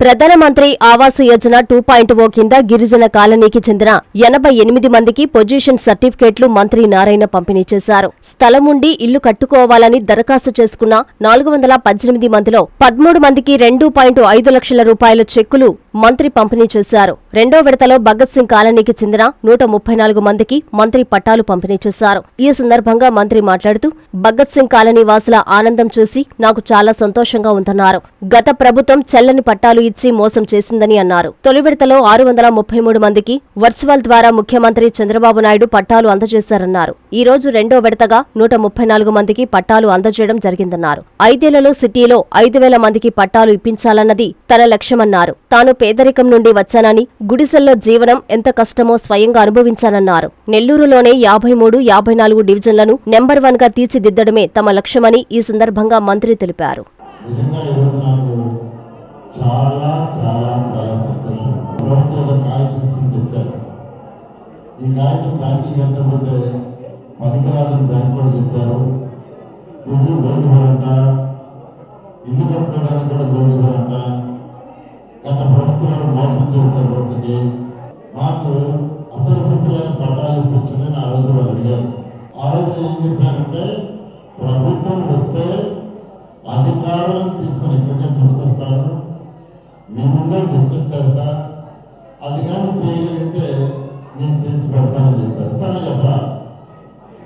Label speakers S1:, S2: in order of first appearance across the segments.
S1: Pradhanmantri Awas Yojana two point O కింద గిరిజన కాలనీకి చెందిన ఎనభై ఎనిమిది మందికి పొజిషన్ సర్టిఫికేట్లు మంత్రి నారాయణ పంపిణీ చేశారు. స్థలం ఇల్లు కట్టుకోవాలని దరఖాస్తు చేసుకున్న నాలుగు వందల పద్దెనిమిది మందిలో పదమూడు మందికి రెండు పాయింట్ ఐదు లక్షల రూపాయల చెక్కులు మంత్రి పంపిణీ చేశారు. రెండో విడతలో భగత్ సింగ్ కాలనీకి చెందిన నూట ముప్పై నాలుగు మందికి మంత్రి పట్టాలు పంపిణీ చేశారు. ఈ సందర్భంగా మంత్రి మాట్లాడుతూ భగత్ సింగ్ కాలనీ వాసుల ఆనందం చూసి నాకు చాలా సంతోషంగా ఉందన్నారు. గత ప్రభుత్వం చెల్లని పట్టాలు ఇచ్చి మోసం చేసిందని అన్నారు. తొలి విడతలో ఆరు వందల ముప్పై మూడు మందికి వర్చువల్ ద్వారా ముఖ్యమంత్రి చంద్రబాబు నాయుడు పట్టాలు అందజేశారన్నారు. ఈ రోజు రెండో విడతగా నూట ముప్పై నాలుగు మందికి పట్టాలు అందజేయడం జరిగిందన్నారు. ఐదేళ్ళలో సిటీలో ఐదు వేల మందికి పట్టాలు ఇప్పించాలన్నది తన లక్ష్యమన్నారు. తాను పేదరికం నుండి వచ్చానని గుడిసెల్లో జీవనం ఎంత కష్టమో స్వయంగా అనుభవించానన్నారు. నెల్లూరులోనే యాభై మూడు యాభై నాలుగు డివిజన్లను నెంబర్ వన్గా తీర్చిదిద్దడమే తమ లక్ష్యమని ఈ సందర్భంగా మంత్రి తెలిపారు.
S2: ఈ చెప్పారు ఇల్లు కూడా గత ప్రభుత్వాలు మోసం చేస్తారు ఒకటి మాకు అసలు శిస్తులైన పట్టాలు ఇప్పించమని ఆ రోజు వాళ్ళు అడిగారు. ఆ రోజు ఏం చెప్పారంటే ప్రభుత్వం వస్తే అధికారులను తీసుకొని ఎక్కడికైనా తీసుకొస్తాను మీ ముందే డిస్కస్ చేస్తా అది కానీ చేయగలిగితే నేను చేసి పెడతానని చెప్పారు. ఇస్తానని చెప్పరా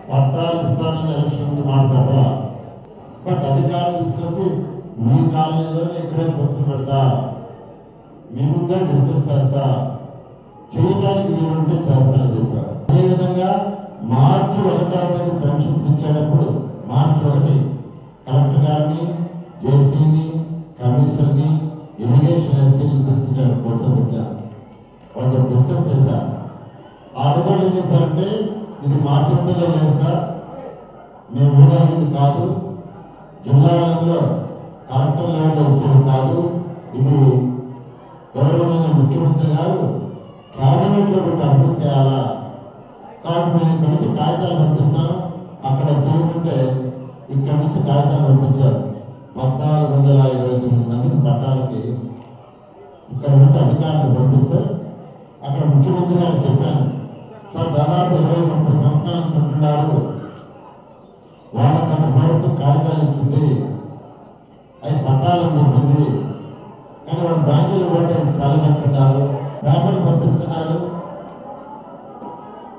S2: పట్టాలు ఇస్తానని ఎలక్షన్ మాట చెప్పరా బట్ అధికారులు తీసుకొచ్చి మీ కాలనీలో ఇక్కడే కూర్చొని పెడతా మీ ముందే డిస్కస్ చేస్తా? చేయడానికి మీరుంటే చేస్తాను చెప్పారు అదేవిధంగా మార్చి ఒకటో తేదీ పెన్షన్స్ ఇచ్చేటప్పుడు మార్చి ఒకటి కలెక్టర్ గారిని జేసీని కమిషన్ని ఇరిగేషన్ ఎస్సీని తీసుకొచ్చాడు కూర్చోబెట్టాను వాళ్ళతో డిస్కస్ చేశాను ఆ చెప్పారంటే ఇది మా చెప్తలో లేదు సార్. మేము ఊరగింది కాదు. జిల్లాలలో కలెక్టర్ లెవెల్లో ఇచ్చేది కాదు. ముఖ్యమంత్రి గారు క్యాబినెట్లో పెట్టి అప్రూవ్ చేయాలా? కాబట్టి మేము ఇక్కడి నుంచి కాగితాలు పంపిస్తాం. అక్కడ చేయకుంటే ఇక్కడి నుంచి కాగితాలు పంపించారు. పద్నాలుగు వందల ఇరవై తొమ్మిది మందికి పట్టాలకి ఇక్కడ నుంచి అధికారులు పంపిస్తే అక్కడ ముఖ్యమంత్రి గారు చెప్పాను సార్ దాదాపు ఇరవై ముప్పై సంవత్సరాల బ్యాంకులు కూడా చాలదంటున్నారు పంపిస్తున్నారు.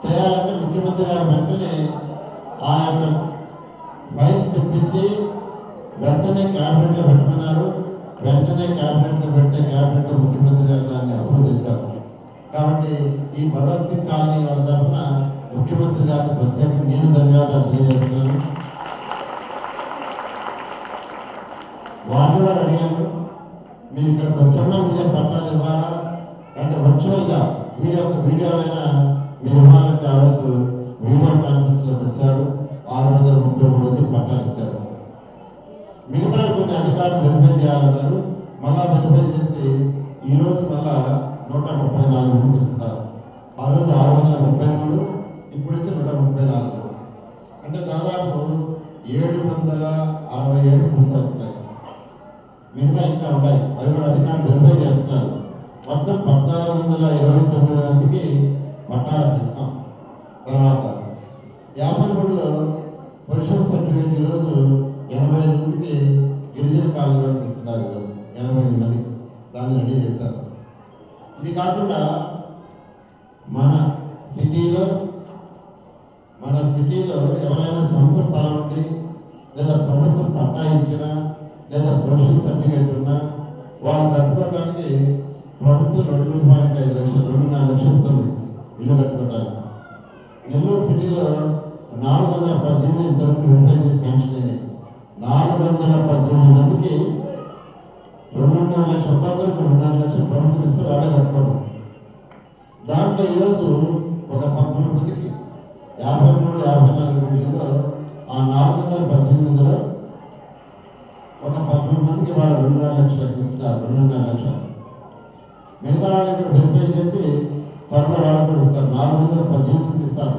S2: చేయాలంటే ముఖ్యమంత్రి గారు వెంటనే ఆ యొక్క ఫైల్స్ తెప్పించి వెంటనే క్యాబినెట్లో పెట్టుకున్నారు. వెంటనే క్యాబినెట్లో పెడితే క్యాబినెట్లో ముఖ్యమంత్రి గారు దాన్ని అప్రూవ్ చేశారు. కాబట్టి ఈ భగత్ సింగ్ కాలనీ వాళ్ళ తరఫున ముఖ్యమంత్రి గారికి ప్రత్యేక నేను ధన్యవాదాలు తెలియజేస్తున్నాను. వాళ్ళు కూడా అడిగాను నేను ఇక్కడికి వచ్చాను మీరే పట్టాలు ఇవ్వాలా? అంటే వర్చువల్గా యొక్క వీడియోలైనా మీరు ఇవ్వాలంటే ఆ రోజు వీడియో కాన్ఫరెన్స్లోకి వచ్చారు ఆరు వందల ముప్పై మూడు మంది పట్టాలు ఇచ్చారు. మిగతా కొన్ని అధికారులు వెరిఫై చేయాలన్నారు. మళ్ళా వెరిఫై చేసి ఈ రోజు మళ్ళా నూట ముప్పై నాలుగు మందికి ఇస్తున్నారు. ఆ రోజు ఆరు వందల ముప్పై మూడు ఇప్పుడు వచ్చి నూట ముప్పై నాలుగు. అంటే దాదాపు ఏడు వందల అరవై ఏడు పూర్తవుతున్నాయి. మిగతా ఇంకా ఉన్నాయి. అవి కూడా అధికారులు వెరిఫై చేస్తున్నారు. మొత్తం పద్నాలుగు వందల ఇరవై తొమ్మిది మందికి పట్టాలు ఇస్తాం తర్వాత యాభై మూడులో పొజిషన్ సర్టిఫికేట్ ఈరోజు ఎనభై ఐదు మందికి గిరిజన కాలంలోకి ఇస్తున్నారు ఈరోజు. ఎనభై ఎనిమిది మంది దాన్ని రెడీ చేశారు. ఇది కాకుండా మన సిటీలో మన సిటీలో ఎవరైనా సొంత స్థలం ఉండి లేదా ప్రభుత్వం పట్టా ఇచ్చినా లేదా ప్రొఫెషన్ సర్టిఫికేట్ ఉన్నా వాళ్ళు కట్టుకోవడానికి ప్రభుత్వం రెండు పాయింట్ ఐదు లక్షలు రెండున్నర లక్షలు ఇస్తుంది ఇల్లు కట్టుకోవడానికి. నెల్లూరు సిటీలో నాలుగు వందల పద్దెనిమిది ఇంతవరకు వెరిఫై శాంక్షన్ అయింది నాలుగు వందల పద్దెనిమిది మందికి రెండున్నర లక్షల ఒక్కొక్కరికి రెండున్నర లక్షలు ప్రభుత్వం ఇస్తే వాళ్ళే కట్టుకోవడం దాంట్లో ఈరోజు ఒక పదమూడు మందికి యాభై మూడు యాభై నాలుగు డివిజన్లో ఆ నాలుగు వందల పద్దెనిమిదిలో ఒక పద్నాలుగు మందికి వాళ్ళ రెండున్నర లక్షలకు ఇస్తారు రెండున్నర లక్షలు మిగతా వాళ్ళకి వెరిఫై చేసి త్వరలో వాళ్ళకు కూడా ఇస్తారు నాలుగు వందల పద్దెనిమిదికి ఇస్తారు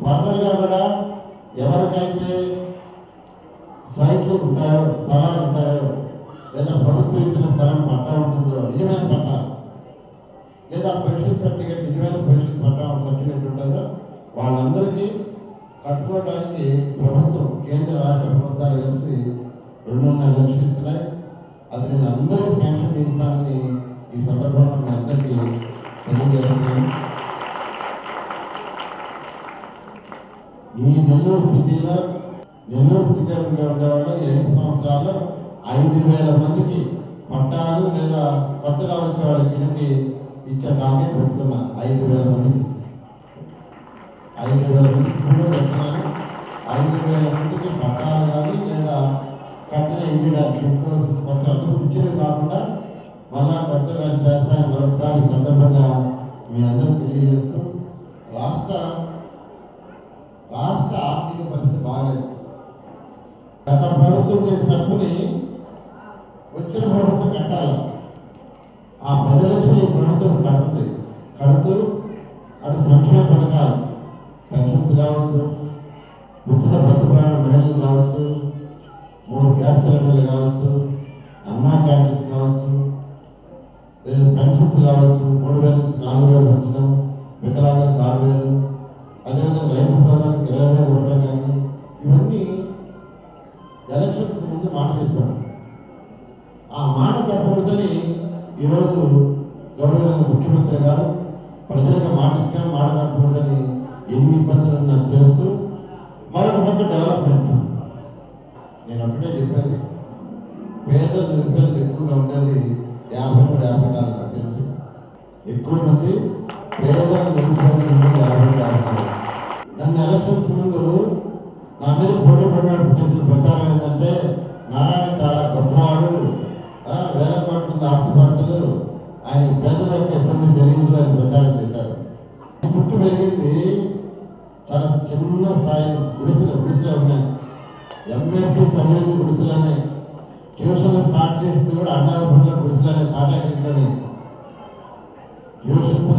S2: ఫర్దర్గా కూడా ఎవరికైతే సైట్లు ఉంటాయో స్థలాలు ఉంటాయో లేదా ప్రభుత్వం ఇచ్చిన స్థలం పట్టా ఉంటుందో నిజమైన పట్టా లేదా పెన్షన్ సర్టిఫికేట్ నిజమైన పెన్షన్ పట్టా సర్టిఫికేట్ ఉంటుందో వాళ్ళందరికీ కట్టుకోవడానికి ప్రభుత్వం కేంద్ర రాష్ట్ర ప్రభుత్వాలు కలిసి రెండున్నర లక్షలు ఇస్తున్నాయి అది నేను అందరూ శాంక్షన్ చేస్తానని ఈ సందర్భంగా మీ అందరికీ తెలియజేస్తున్నాను. ఈ నెల్లూరు సిటీలో నెల్లూరు సిటీ ఉండేవాళ్ళు ఐదు సంవత్సరాల్లో ఐదు వేల మందికి పట్టాలు లేదా కొత్తగా వచ్చే వాళ్ళకి ఇళ్ళకి ఇచ్చే టార్గెట్ పెట్టుకున్నా ఐదు వేల మందికి. ఐదు వేల మందికి కూడా చెప్తున్నాను. ఐదు వేల మందికి పట్టాలు కానీ లేదా కట్టిన పెట్టుకోవాల్సి ఇచ్చినవి కాకుండా మళ్ళా కొత్తగా చేస్తానని మరొకసారి సందర్భంగా మీ అందరూ తెలియజేస్తూ రాష్ట్ర రాష్ట్ర ఆర్థిక పరిస్థితి బాగాలేదు. గత ప్రభుత్వం చేసిన అప్పుని వచ్చిన ప్రభుత్వం కట్టాలి. ఆ పది లక్షలు ఈ ప్రభుత్వం కడుతుంది. కడుతూ అటు సంక్షేమ పథకాలు పెన్షన్స్ కావచ్చు ఉచిత బస్సు ప్రయాణ మహిళలు కావచ్చు మూడు గ్యాస్ సిలిండర్లు కావచ్చు అన్నా క్యాంటీన్స్ కావచ్చు లేదు పెన్షన్స్ కావచ్చు మూడు వేల నుంచి నాలుగు వేలు పెంచడం వికలాంగులకు ఆరు వేలు అదేవిధంగా రైతు సోదానికి ఇరవై వేలు ఇవ్వడం కానీ ఇవన్నీ ఎలక్షన్స్ ముందు మాట చెప్పాడు ఆ మాట తప్పకూడదని ఈరోజు గౌరవ ముఖ్యమంత్రి గారు ప్రజలకు మాట ఇచ్చాం మాట తప్పకూడదని ఎన్ని ఇబ్బందులు ఉన్నా చేస్తూ మరొక పక్క డెవలప్మెంట్ నేను అప్పుడే చెప్పాను పేద నిరుపేదలు ఎక్కువగా ఉండేది యాభై మూడు యాభై నాలుగు నాకు తెలుసు. ఎక్కువ మంది పేద నిరుపేదలు ఉండేది యాభై మూడు యాభై నాలుగు. నన్ను ఎలక్షన్స్ ముందు నా మీద పోటీ పడినప్పుడు చేసిన ప్రచారం ఏంటంటే నారాయణ చాలా గొప్పవాడు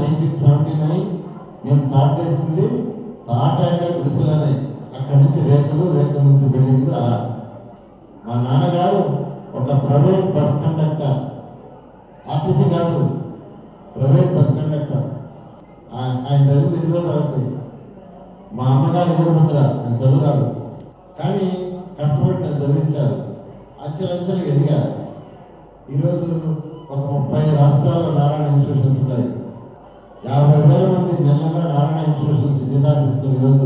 S2: నైన్టీన్ సెవెంటీ నైన్ నేను స్టార్ట్ చేసింది తాటాక అని అక్కడి నుంచి రేకులు రేకుల నుంచి బిల్డింగ్లు అలా. మా నాన్నగారు ఒక ప్రైవేట్ బస్ కండక్టర్. ఆర్టీసీ కాదు ప్రైవేట్ బస్ కండక్టర్. ఆయన చదువు ఇంట్లో తరగతి. మా అమ్మగారు ఎదురుముద్ర నేను చదువురాదు కానీ కష్టపడి నన్ను చదివించారు. అంచెలంచెలు ఎదిగారు. ఈరోజు ఒక ముప్పై రాష్ట్రాల్లో నారాయణ ఇన్స్టిట్యూషన్స్ ఉన్నాయి. యాభై వేల మంది నెలగా నారాయణ ఇన్స్టిట్యూషన్ జీతాలు తీసుకుని ఈరోజు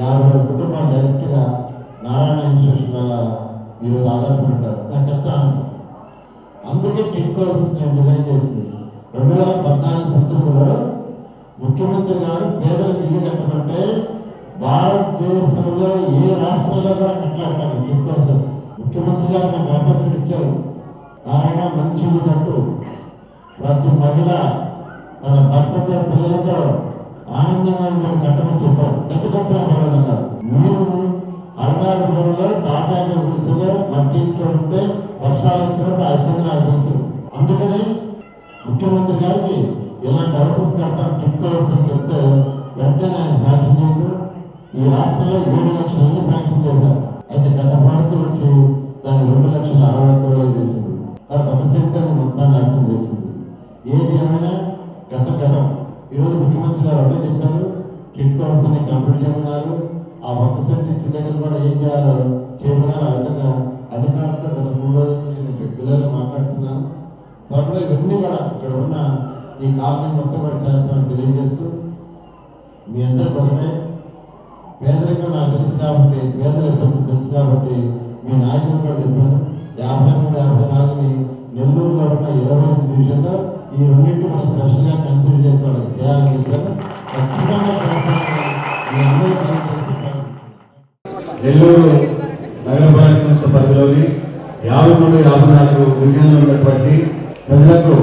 S2: యాభై వేల కుటుంబాలు డైరెక్ట్గా నారాయణ ఇన్స్టిట్యూషన్ వల్ల ఈరోజు ఆధారపడి ఉంటారు నాకు చెప్తాను అందుకే టిక్కో సిస్టమ్ నేను డిజైన్ చేసింది. రెండు వేల పద్నాలుగు పంతొమ్మిదిలో ముఖ్యమంత్రి గారు పేదలకు ఇల్లు కట్టమంటే భారతదేశంలో ఏ రాష్ట్రంలో కూడా కట్టలేదు టిప్ ముఖ్యమంత్రి గారు నాకు ఆపర్చునిటీ ఇచ్చారు. నారాయణ మంచి ఇల్లు కట్టు. ప్రతి మహిళ తన భర్తతో పిల్లలతో ఆనందంగా కట్టమని చెప్పారు. ఎందుకు వచ్చారు పర్వాలన్నారు మీరు అరుణాచలంలో తాటాక గుడిసెలో మట్టి ఇంట్లో ఉంటే వర్షాలు వచ్చినప్పుడు ఆ ఇబ్బంది నాకు తెలుసు. అందుకని ముఖ్యమంత్రి గారికి ఇలాంటి హౌసెస్ కడతాం టిప్ హౌస్ అని చెప్తే వెంటనే ఆయన శాంక్షన్ చేయదు ఈ రాష్ట్రంలో ఏడు లక్షల ఇల్లు శాంక్షన్ చేశారు. అయితే గత ప్రభుత్వం వచ్చి దాన్ని రెండు లక్షల అరవై ఒక్క వేలు చేసింది. తర్వాత ఒక మొత్తాన్ని నాశనం చేసింది. ఏది ఏమైనా గత గతం ఈరోజు ముఖ్యమంత్రి గారు ఒకటే చెప్పారు. కిట్ హౌస్ అని కంప్లీట్ చేయమన్నారు. ఆ ఒక్క సెంట్ ఇచ్చిన దగ్గర కూడా ఏం చేయాలో చేయమన్నారు. ఆ విధంగా అధికారులతో గత మూడు రోజుల నుంచి నేను రెగ్యులర్గా మాట్లాడుతున్నాను. త్వరలో ఇవన్నీ కూడా ఇక్కడ ఉన్న ఈ కాలనీ మొత్తం కూడా చేస్తామని తెలియజేస్తూ మీ అందరి ఒకటే పేదరికం నాకు తెలుసు కాబట్టి పేదల ఇబ్బంది తెలుసు కాబట్టి మీ నాయకులు కూడా చెప్పాను యాభై మూడు యాభై నాలుగుని నెల్లూరులో ఉన్న ఇరవై ఐదు డివిజన్లో ఈ రెండింటి మనం స్పెషల్గా కన్సిడర్ చేసేవాడు చేయాలని చెప్పాను ఖచ్చితంగా మీ అందరికీ
S3: నెల్లూరు నగరపాలక సంస్థ పరిధిలోని యాభై మూడు యాభై నాలుగు డివిజన్లు ఉన్నటువంటి ప్రజలకు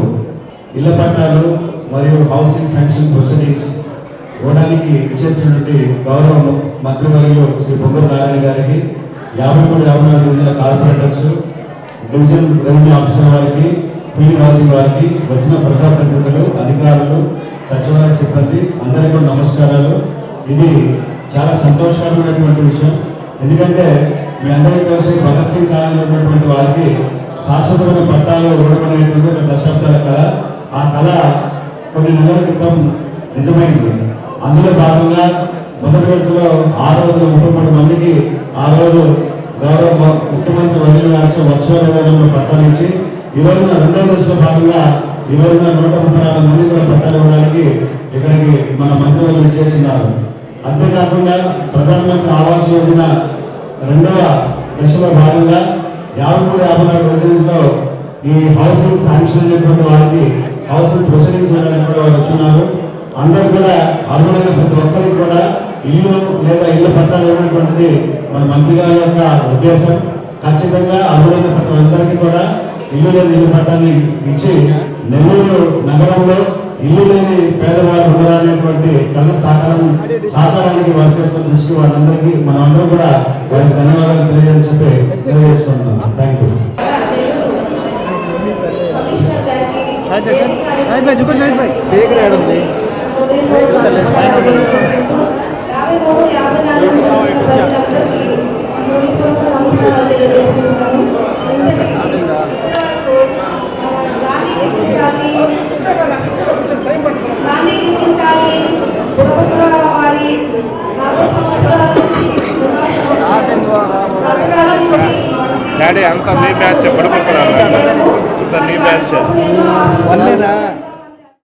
S3: ఇళ్ళ పట్టాలు మరియు హౌసింగ్ శాంక్షన్ ప్రొసీడింగ్స్ ఇవ్వడానికి ఇచ్చేసినటువంటి గౌరవ మంత్రివర్యులు శ్రీ పొంగల్ నారాయణ గారికి యాభై మూడు యాభై నాలుగు డివిజన్ల కార్పొరేటర్స్ డివిజన్ రెవెన్యూ ఆఫీసర్ వారికి పీడీ హౌసింగ్ వారికి వచ్చిన ప్రజాప్రతినిధులు అధికారులు సచివాలయ సిబ్బంది అందరికీ నమస్కారాలు. ఇది చాలా సంతోషకరమైనటువంటి విషయం. ఎందుకంటే మీ అందరికీ కలిసి భగత్ సింగ్ కాలంలో ఉన్నటువంటి వారికి శాశ్వతమైన పట్టాలు ఇవ్వడం అనేటువంటి ఒక దశాబ్దాల కళ. ఆ కళ కొన్ని నెలల క్రితం నిజమైంది. అందులో భాగంగా మొదటి విడతలో ఆరు వందల ముప్పై మూడు మందికి ఆ రోజు గౌరవ ముఖ్యమంత్రి వదిలి వర్చువల్ విధానంలో పట్టాలు ఈ రోజున రెండో దశలో భాగంగా ఈ రోజున నూట ముప్పై నాలుగు మంది కూడా పట్టాలు ఇవ్వడానికి ఇక్కడికి మన మంత్రివర్గం చేస్తున్నారు. అంతేకాకుండా ప్రధానమంత్రి ఆవాస్ యోజన రెండవ దశలో భాగంగా యాభై మూడు యాభై నాలుగు రోజుల్లో ఈ హౌసింగ్ శాంక్షన్ అయినటువంటి వారికి హౌసింగ్ ప్రొసీడింగ్స్ చేయడానికి కూడా వారు వచ్చున్నారు. అందరూ కూడా అర్హులైన ప్రతి ఒక్కరికి కూడా ఇల్లు లేదా ఇల్లు పట్టాలు ఇవ్వనటువంటిది మన మంత్రి గారి యొక్క ఉద్దేశం. ఖచ్చితంగా అర్హులైన ప్రతి అందరికీ కూడా ఇల్లు లేదా ఇల్లు పట్టాన్ని ఇచ్చి నెల్లూరు నగరంలో ఇల్లు లేని పేదవారు ఉండాలనేటువంటి కళ్ళు సాకారం సాకారానికి వారు చేస్తున్న దృష్టి వారందరికీ మనం అందరం కూడా వారికి ధన్యవాదాలు తెలియజేయాలని చెప్పి తెలియజేసుకుంటున్నాం. Thank you
S4: வந்தேனா?